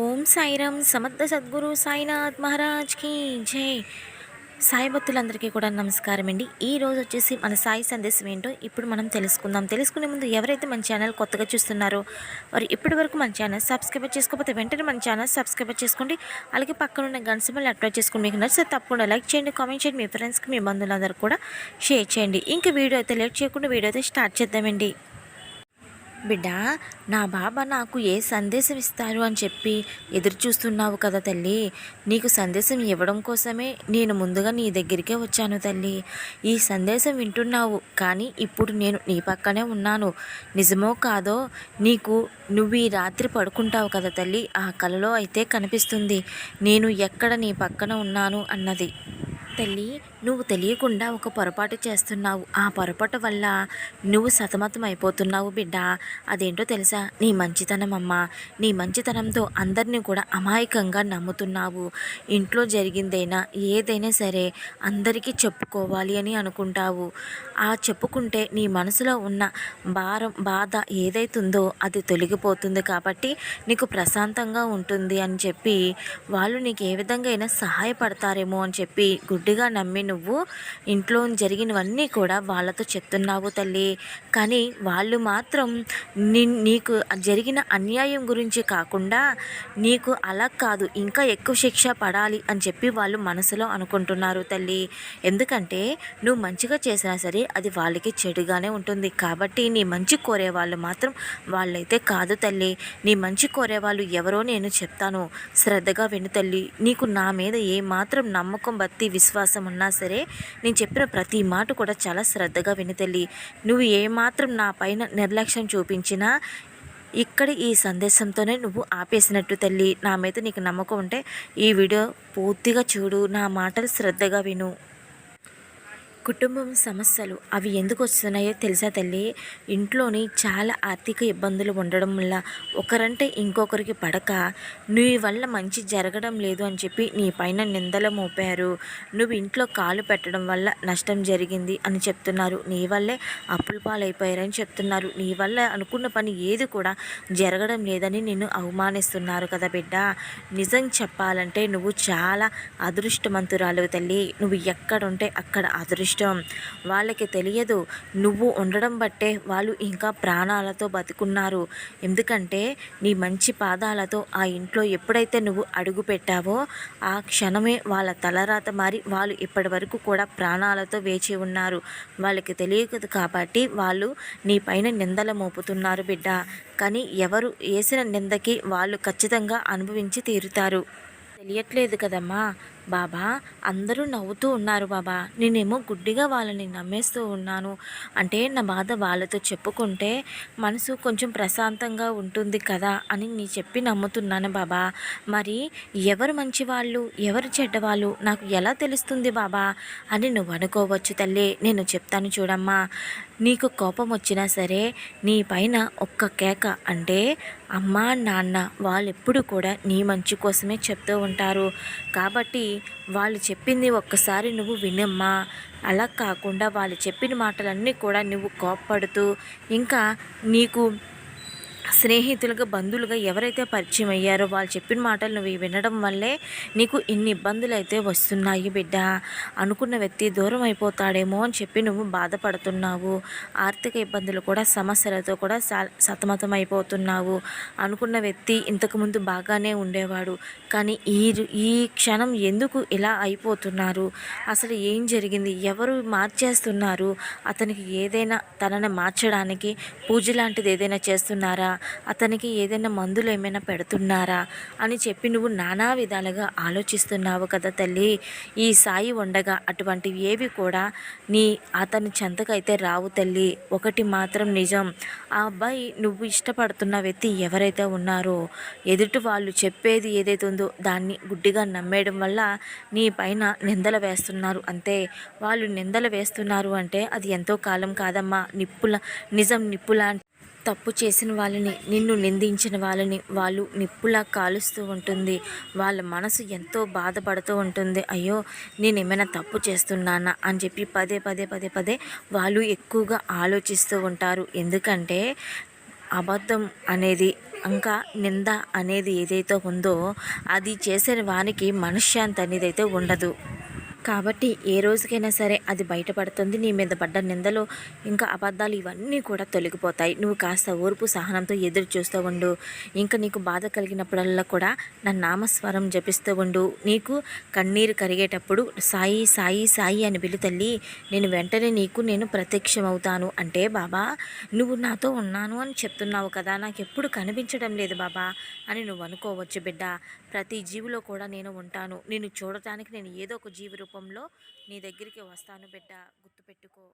ఓం సాయిరామ్ సమర్థ సద్గురు సాయినాథ్ మహారాజ్కి జై. సాయి భక్తులందరికీ కూడా నమస్కారం అండి. ఈ రోజు వచ్చేసి మన సాయి సందేశం ఏంటో ఇప్పుడు మనం తెలుసుకుందాం. తెలుసుకునే ముందు ఎవరైతే మన ఛానల్ కొత్తగా చూస్తున్నారో వారు ఇప్పటి వరకు మన ఛానల్ సబ్స్క్రైబ్ చేసుకోకపోతే వెంటనే మన ఛానల్ సబ్స్క్రైబ్ చేసుకోండి. అలాగే పక్కన ఉన్న గన్సిబల్ అప్లోడ్ చేసుకుని మీకు నచ్చితే తప్పకుండా లైక్ చేయండి కామెంట్ చేయండి మీ ఫ్రెండ్స్కి మీ బంధువులందరూ కూడా షేర్ చేయండి. ఇంకా వీడియో అయితే లేట్ చేయకుండా వీడియో అయితే స్టార్ట్ చేద్దామండి. బిడ్డ నా బాబా నాకు ఏ సందేశం ఇస్తారు అని చెప్పి ఎదురు చూస్తున్నావు కదా తల్లి. నీకు సందేశం ఇవ్వడం కోసమే నేను ముందుగా నీ దగ్గరికే వచ్చాను తల్లి. ఈ సందేశం వింటున్నావు కానీ ఇప్పుడు నేను నీ పక్కనే ఉన్నాను. నిజమో కాదో నీకు నువ్వు ఈ రాత్రి పడుకుంటావు కదా తల్లి. ఆ కలలో అయితే కనిపిస్తుంది. నేను ఎక్కడ నీ పక్కన ఉన్నాను అన్నది. తల్లి నువ్వు తెలియకుండా ఒక పొరపాటు చేస్తున్నావు. ఆ పొరపాటు వల్ల నువ్వు సతమతం అయిపోతున్నావు బిడ్డ. అదేంటో తెలుసా? నీ మంచితనం అమ్మ. నీ మంచితనంతో అందరినీ కూడా అమాయకంగా నమ్ముతున్నావు. ఇంట్లో జరిగిందైనా ఏదైనా సరే అందరికీ చెప్పుకోవాలి అని అనుకుంటావు. ఆ చెప్పుకుంటే నీ మనసులో ఉన్న భారం బాధ ఏదైతుందో అది తొలగిపోతుంది కాబట్టి నీకు ప్రశాంతంగా ఉంటుంది అని చెప్పి వాళ్ళు నీకు ఏ విధంగా అయినా సహాయపడతారేమో అని చెప్పి గుడ్డిగా నమ్మి నువ్వు ఇంట్లో జరిగినవన్నీ కూడా వాళ్ళతో చెప్తున్నావు తల్లి. కానీ వాళ్ళు మాత్రం నీ నీకు జరిగిన అన్యాయం గురించి కాకుండా నీకు అలా కాదు ఇంకా ఎక్కువ శిక్ష పడాలి అని చెప్పి వాళ్ళు మనసులో అనుకుంటున్నారు తల్లి. ఎందుకంటే నువ్వు మంచిగా చేసినా సరే అది వాళ్ళకి చెడుగానే ఉంటుంది. కాబట్టి నీ మంచి కోరే వాళ్ళు మాత్రం వాళ్ళైతే కాదు తల్లి. నీ మంచి కోరే వాళ్ళు ఎవరో నేను చెప్తాను. శ్రద్ధగా విను తల్లి. నీకు నా మీద ఏ మాత్రం నమ్మకం బత్తి విశ్వాసం విశ్వాసం ఉన్నా సరే నేను చెప్పిన ప్రతి మాట కూడా చాలా శ్రద్ధగా విను తల్లి. నువ్వు ఏమాత్రం నా పైన నిర్లక్ష్యం చూపించినా ఇక్కడ ఈ సందేశంతోనే నువ్వు ఆపేసినట్టు తల్లి. నా మీద నీకు నమ్మకం ఉంటే ఈ వీడియో పూర్తిగా చూడు. నా మాటలు శ్రద్ధగా విను. కుటుంబం సమస్యలు అవి ఎందుకు వస్తున్నాయో తెలుసా తల్లి? ఇంట్లోని చాలా ఆర్థిక ఇబ్బందులు ఉండడం వల్ల ఒకరంటే ఇంకొకరికి పడక. నీ వల్ల మంచి జరగడం లేదు అని చెప్పి నీ పైన నిందలు మోపారు. నువ్వు ఇంట్లో కాలు పెట్టడం వల్ల నష్టం జరిగింది అని చెప్తున్నారు. నీ వల్లే అప్పుల పాలైపోయారని చెప్తున్నారు. నీ వల్ల అనుకున్న పని ఏది కూడా జరగడం లేదని నిన్ను అవమానిస్తున్నారు కదా బిడ్డ. నిజం చెప్పాలంటే నువ్వు చాలా అదృష్టవంతురాలు తల్లి. నువ్వు ఎక్కడుంటే అక్కడ అదృష్టం. ఇష్టం వాళ్ళకి తెలియదు. నువ్వు ఉండడం బట్టే వాళ్ళు ఇంకా ప్రాణాలతో బతుకున్నారు. ఎందుకంటే నీ మంచి పాదాలతో ఆ ఇంట్లో ఎప్పుడైతే నువ్వు అడుగు పెట్టావో ఆ క్షణమే వాళ్ళ తలరాత మారి వాళ్ళు ఇప్పటి వరకు కూడా ప్రాణాలతో వేచి ఉన్నారు. వాళ్ళకి తెలియదు కాబట్టి వాళ్ళు నీ పైన నిందలు మోపుతున్నారు బిడ్డ. కానీ ఎవరు వేసిన నిందకి వాళ్ళు ఖచ్చితంగా అనుభవించి తీరుతారు. తెలియట్లేదు కదమ్మా. బాబా అందరూ నవ్వుతూ ఉన్నారు బాబా. నేనేమో గుడ్డిగా వాళ్ళని నమ్మేస్తూ ఉన్నాను. అంటే నా బాధ వాళ్ళతో చెప్పుకుంటే మనసు కొంచెం ప్రశాంతంగా ఉంటుంది కదా అని నీ చెప్పి నమ్ముతున్నాను బాబా. మరి ఎవరు మంచివాళ్ళు ఎవరు చెడ్డవాళ్ళు నాకు ఎలా తెలుస్తుంది బాబా అని నువ్వు అనుకోవచ్చు తల్లి. నేను చెప్తాను చూడమ్మా. నీకు కోపం వచ్చినా సరే నీ పైన ఒక్క కేక అంటే అమ్మ నాన్న వాళ్ళెప్పుడు కూడా నీ మంచి కోసమే చెప్తూ ఉంటారు. కాబట్టి వాళ్ళు చెప్పింది ఒక్కసారి నువ్వు వినమ్మా. అలా కాకుండా వాళ్ళు చెప్పిన మాటలన్నీ కూడా నువ్వు కోప్పడుతూ ఇంకా నీకు స్నేహితులుగా బంధువులుగా ఎవరైతే పరిచయం అయ్యారో వాళ్ళు చెప్పిన మాటలు నువ్వు వినడం వల్లే నీకు ఇన్ని ఇబ్బందులు అయితే వస్తున్నాయి బిడ్డ. అనుకున్న వ్యక్తి దూరం అయిపోతాడేమో అని చెప్పి నువ్వు బాధపడుతున్నావు. ఆర్థిక ఇబ్బందులు కూడా సమస్యలతో కూడా సతమతం అయిపోతున్నావు అనుకున్న వ్యక్తి ఇంతకుముందు బాగానే ఉండేవాడు. కానీ ఈ ఈ క్షణం ఎందుకు ఇలా అయిపోతున్నారు? అసలు ఏం జరిగింది? ఎవరు మార్చేస్తున్నారు? అతనికి ఏదైనా తనని మార్చడానికి పూజ లాంటిది ఏదైనా చేస్తున్నారా? అతనికి ఏదైనా మందులు ఏమైనా పెడుతున్నారా అని చెప్పి నువ్వు నానా విధాలుగా ఆలోచిస్తున్నావు కదా తల్లి. ఈ సాయి ఉండగా అటువంటివి ఏవి కూడా నీ అతని చెంతకైతే రావు తల్లి. ఒకటి మాత్రం నిజం. ఆ అబ్బాయి నువ్వు ఇష్టపడుతున్న వ్యక్తి ఎవరైతే ఉన్నారో ఎదుటి వాళ్ళు చెప్పేది ఏదైతే ఉందో దాన్ని గుడ్డిగా నమ్మేయడం వల్ల నీ పైన నిందలు వేస్తున్నారు అంతే. వాళ్ళు నిందలు వేస్తున్నారు అంటే అది ఎంతో కాలం కాదమ్మా. నిప్పుల నిజం నిప్పులా తప్పు చేసిన వాళ్ళని నిన్ను నిందించిన వాళ్ళని వాళ్ళు నిప్పులా కాలుస్తూ ఉంటుంది. వాళ్ళ మనసు ఎంతో బాధపడుతూ ఉంటుంది. అయ్యో నేను ఏమైనా తప్పు చేస్తున్నానా? అని చెప్పి పదే పదే పదే పదే వాళ్ళు ఎక్కువగా ఆలోచిస్తూ ఉంటారు. ఎందుకంటే అబద్ధం అనేది ఇంకా నింద అనేది ఏదైతే ఉందో అది చేసిన వానికి మనశ్శాంతి అనేది అయితే ఉండదు. కాబట్టి ఏ రోజుకైనా సరే అది బయటపడుతుంది. నీ మీద పడ్డ నిందలు ఇంకా అబద్ధాలు ఇవన్నీ కూడా తొలగిపోతాయి. నువ్వు కాస్త ఓర్పు సహనంతో ఎదురు చూస్తూ ఉండు. ఇంకా నీకు బాధ కలిగినప్పుడల్లా కూడా నా నామస్వరం జపిస్తూ ఉండు. నీకు కన్నీరు కరిగేటప్పుడు సాయి సాయి సాయి అని పిలు తల్లి నేను వెంటనే నీకు నేను ప్రత్యక్షమవుతాను. అంటే బాబా నువ్వు నాతో ఉన్నాను అని చెప్తున్నావు కదా నాకు ఎప్పుడు కనిపించడం లేదు బాబా అని నువ్వు అనుకోవచ్చు బిడ్డ. ప్రతి జీవిలో కూడా నేను ఉంటాను. నేను చూడటానికి నేను ఏదో ఒక జీవి రూపంలో నీ దగ్గరికి వస్తాను బిడ్డ గుర్తుపెట్టుకో.